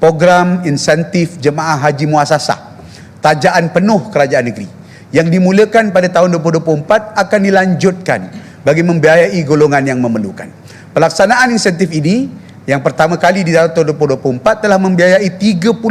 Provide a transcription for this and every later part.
program insentif jemaah haji muasasah tajaan penuh kerajaan negeri yang dimulakan pada tahun 2024 akan dilanjutkan bagi membiayai golongan yang memerlukan. Pelaksanaan insentif ini yang pertama kali di tahun 2024 telah membiayai 36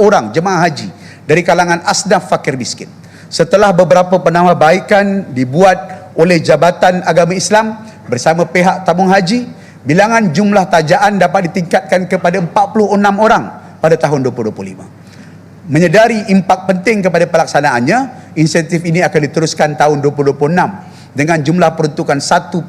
orang jemaah haji dari kalangan asnaf fakir miskin. Setelah beberapa penambahbaikan dibuat oleh Jabatan Agama Islam bersama pihak tabung haji, bilangan jumlah tajaan dapat ditingkatkan kepada 46 orang pada tahun 2025. Menyedari impak penting kepada pelaksanaannya, insentif ini akan diteruskan tahun 2026 dengan jumlah peruntukan 1.2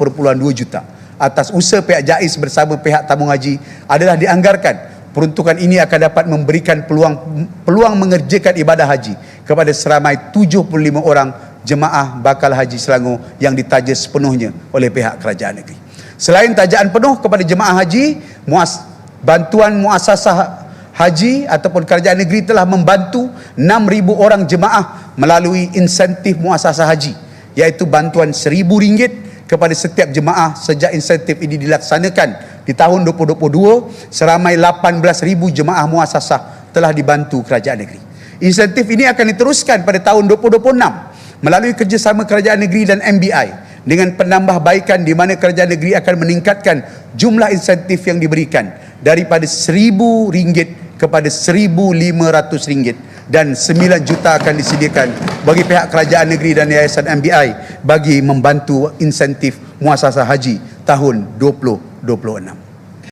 juta. Atas usaha pihak JAIS bersama pihak tabung haji adalah dianggarkan peruntukan ini akan dapat memberikan peluang peluang mengerjakan ibadah haji kepada seramai 75 orang jemaah bakal haji Selangor yang ditaja sepenuhnya oleh pihak kerajaan negeri. Selain tajaan penuh kepada jemaah haji, muas, bantuan muasasah haji ataupun kerajaan negeri telah membantu 6,000 orang jemaah melalui insentif muasasah haji iaitu bantuan RM1,000 kepada setiap jemaah sejak insentif ini dilaksanakan di tahun 2022 seramai 18,000 jemaah muasasah telah dibantu kerajaan negeri. Insentif ini akan diteruskan pada tahun 2026 melalui kerjasama kerajaan negeri dan MBI dengan penambahbaikan di mana kerajaan negeri akan meningkatkan jumlah insentif yang diberikan daripada RM1,000 kepada RM1,500 dan 9 juta akan disediakan bagi pihak kerajaan negeri dan yayasan MBI bagi membantu insentif muasasah haji tahun 2026.